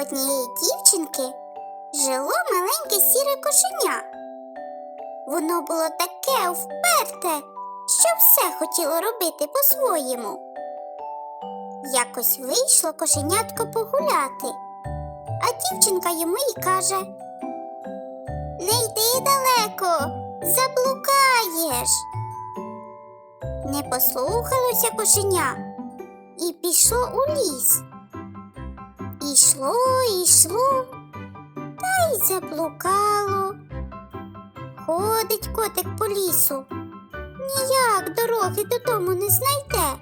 Однієї дівчинки жило маленьке сіре кошеня. Воно було таке вперте, що все хотіло робити по-своєму. Якось вийшло кошенятко погуляти, а дівчинка йому й каже: Не йди далеко, заблукаєш. Не послухалося кошеня і пішло у ліс. Ішло, ішло, та й заблукало. Ходить котик по лісу, ніяк дороги додому не знайде.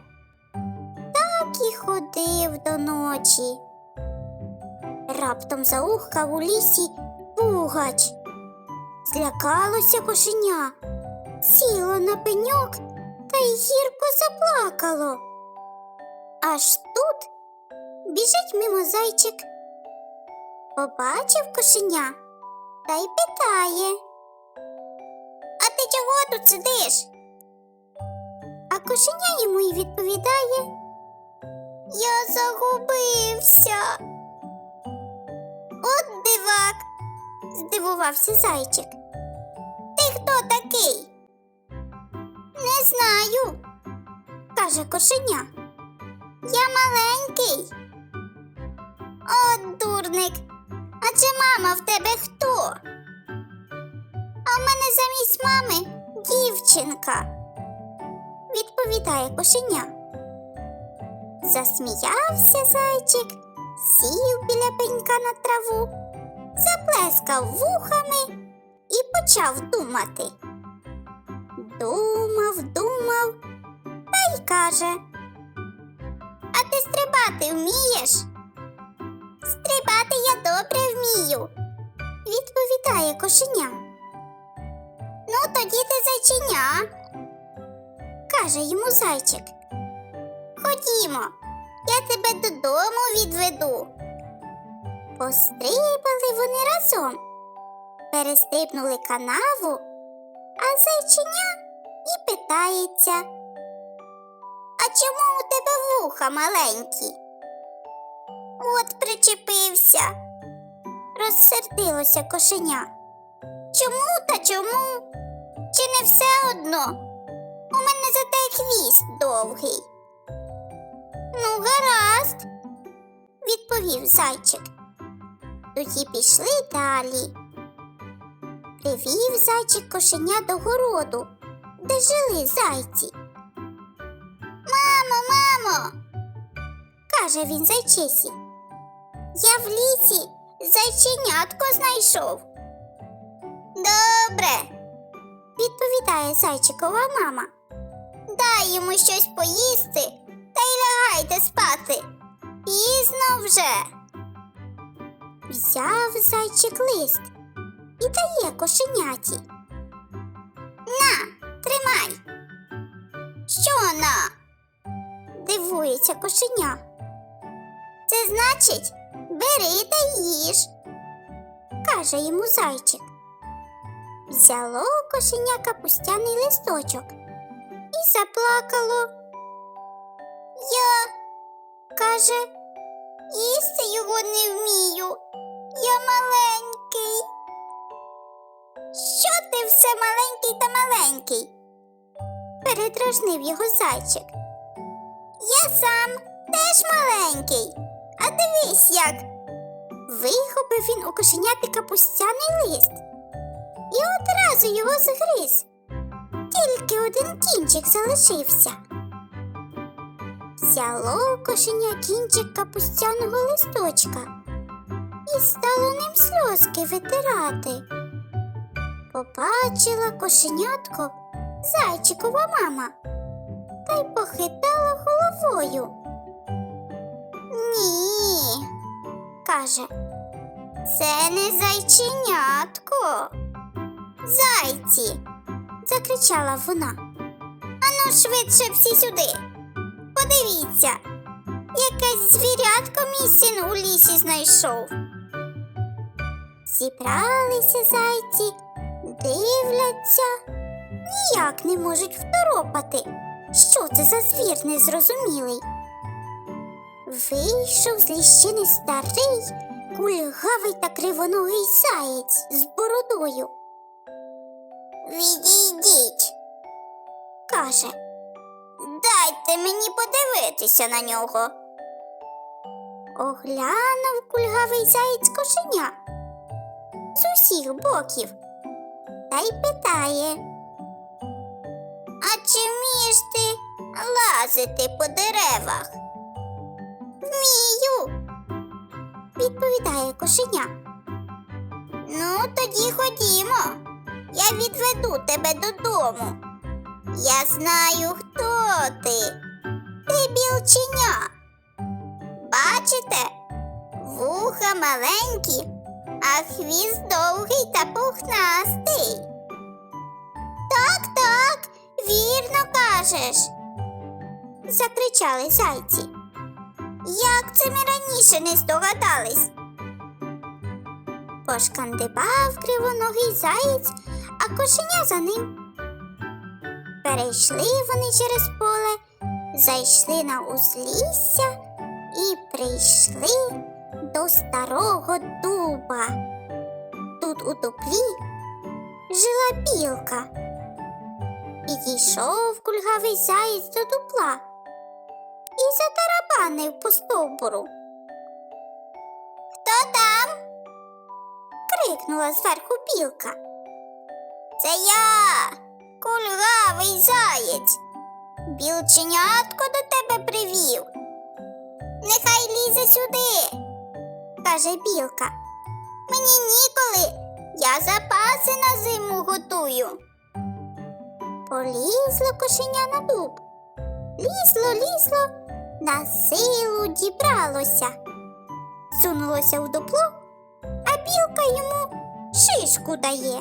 Так і ходив до ночі. Раптом заухкав у лісі пугач. Злякалося кошеня, сіло на пеньок та й гірко заплакало. Аж тут біжить мимо зайчик. Побачив кошеня та й питає. А ти чого тут сидиш? А кошеня йому й відповідає. Я загубився. От дивак, здивувався зайчик. Ти хто такий? Не знаю, каже кошеня. Я маленький. От дурник. А чи мама в тебе хто? А в мене замість мами дівчинка. Відповідає кошеня. Засміявся зайчик, сів біля пенька на траву, заплескав вухами і почав думати. Думав, думав та й каже. А ти стрибати вмієш? Стрибати я добре вмію, відповідає кошеня. Ну, тоді ти зайченя, каже йому зайчик. Ходімо, я тебе додому відведу. Пострибали вони разом, перестрибнули канаву, а зайченя і питається. А чому у тебе вуха маленькі? От причепився, розсердилося кошеня. Чому та чому? Чи не все одно? У мене зате хвіст довгий. Ну, гаразд, відповів зайчик. Тоді пішли далі. Привів зайчик кошеня до городу, де жили зайці. Мамо, мамо, каже він зайчисі. Я в лісі зайченятко знайшов. Добре, відповідає зайчикова мама. Дай йому щось поїсти та й лягайте спати. Пізно вже. Взяв зайчик лист і дає кошеняті. На, тримай. Що на? дивується кошеня. Це значить, бери та їж, каже йому зайчик. Взяло кошеня капустяний листочок і заплакало. Я, каже, їсти його не вмію. Я маленький. Що ти все маленький та маленький? передражнив його зайчик. Я сам теж маленький. А дивись як. Вихопив він у кошеняти капустяний лист і одразу його згриз. Тільки один кінчик залишився. Взяло кошеня кінчик капустяного листочка і стало ним сльозки витирати. Побачила кошенятко зайчикова мама та й похитала головою. Ні, каже, Це не зайченятко. Зайці. закричала вона. Ану швидше всі сюди. Подивіться, якесь звірятко мій син у лісі знайшов. Зібралися зайці, дивляться, ніяк не можуть второпати. Що це за звір незрозумілий? Вийшов з ліщини старий, кульгавий та кривоногий заєць з бородою. Відійдіть, каже. Дайте мені подивитися на нього. Оглянув кульгавий заєць кошеня з усіх боків та й питає. А чи вмієш ти лазити по деревах? Відповідає кошеня. Ну, тоді ходімо. Я відведу тебе додому. Я знаю, хто ти. Ти білченя. Бачите, вуха маленькі, а хвіст довгий та пухнастий. Так, так, вірно кажеш. закричали зайці. Як це ми раніше не здогадались? Пошкандибав кривоногий заєць, а кошеня за ним. Перейшли вони через поле, зайшли на узлісся і прийшли до старого дуба. Тут у дуплі жила білка. Підійшов кульгавий заєць до дупла і затарабанив по стовбуру. Хто там? крикнула зверху білка. Це я, кульгавий заєць. Білченятко до тебе привів. Нехай лізе сюди, каже білка. Мені ніколи, я запаси на зиму готую. Полізло кошеня на дуб. Лізло, лізло, на силу дібралося. Сунулося в дупло, а білка йому шишку дає.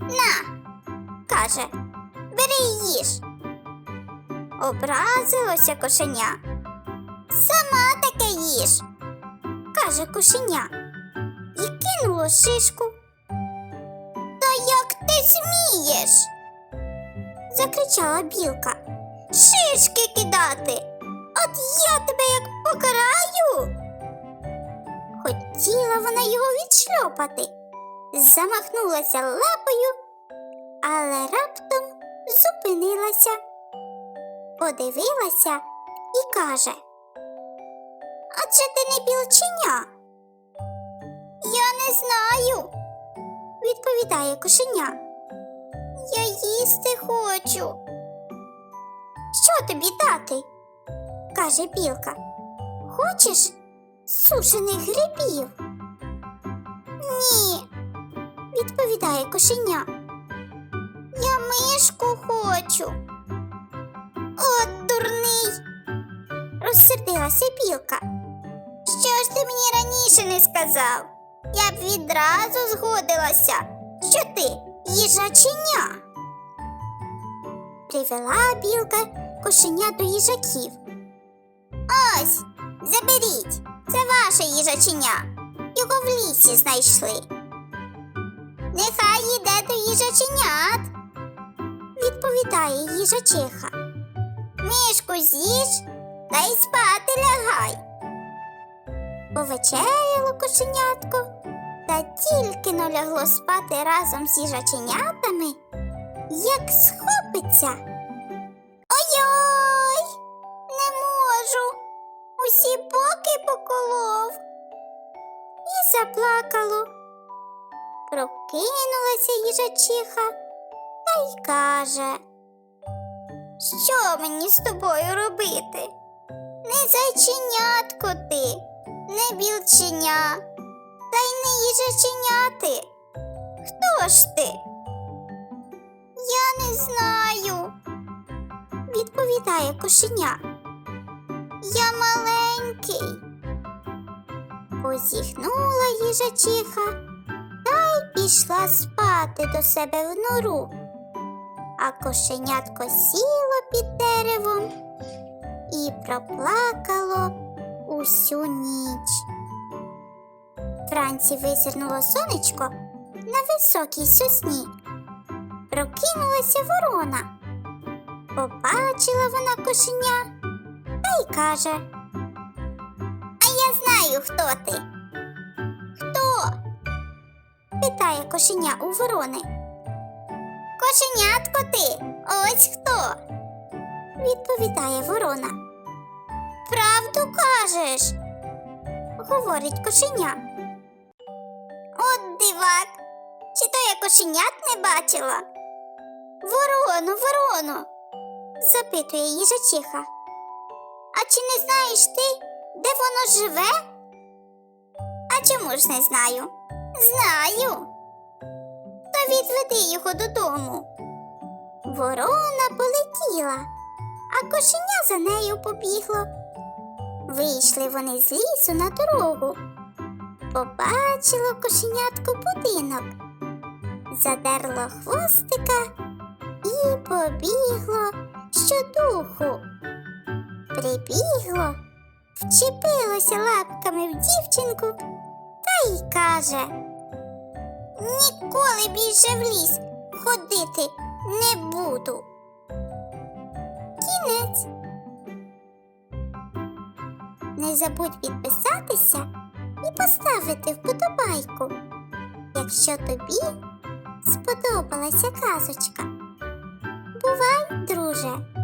На, каже, бери й їж. Образилося кошеня. Сама таке їж, каже кошеня, і кинуло шишку. Та як ти смієш? закричала білка. Шишки кидати. От я тебе як покараю. Хотіла вона його відшльопати, замахнулася лапою, але раптом зупинилася, подивилася і каже: Адже ти не білченя? Я не знаю, відповідає кошеня. Я їсти хочу. Що тобі дати? Каже білка. Хочеш сушених грибів? Ні, відповідає кошеня. Я мишку хочу. От дурний, розсердилася білка. Що ж ти мені раніше не сказав? Я б відразу згодилася, що ти їжаченя. Привела білка кошеня до їжаків. Ось, заберіть, це ваше їжаченя. Його в лісі знайшли. Нехай йде до їжаченят, відповідає їжачиха. Мишку з'їж та й спати лягай. Повечеряло кошенятко, та тільки но лягло спати разом з їжаченятами, як схопиться. Заплакало. Прокинулася їжачиха та й каже. Що мені з тобою робити? Не зайченятко ти, не білченя, та й не їжаченяти. Хто ж ти? Я не знаю, відповідає кошеня. Я маленький. Позіхнула їжачиха та й пішла спати до себе в нору. А кошенятко сіло під деревом і проплакало усю ніч. Вранці визирнуло сонечко на високій сосні. Прокинулася ворона. Побачила вона кошеня та й каже. Знаю, хто ти. Хто? питає кошеня у ворони. Кошенятко ти, ось хто. відповідає ворона. Правду кажеш, говорить кошеня. От дивак, чи то я кошенят не бачила? Ворону, ворону, запитує їжачиха. А чи не знаєш ти, де воно живе? Чому ж не знаю? Знаю. То відведи його додому. Ворона полетіла, а кошеня за нею побігло. Вийшли вони з лісу на дорогу. Побачило кошенятко будинок, задерло хвостика і побігло щодуху. Прибігло, вчепилося лапками в дівчинку та й каже: Ніколи більше в ліс ходити не буду. Кінець. Не забудь підписатися і поставити вподобайку, якщо тобі сподобалася казочка. Бувай, друже!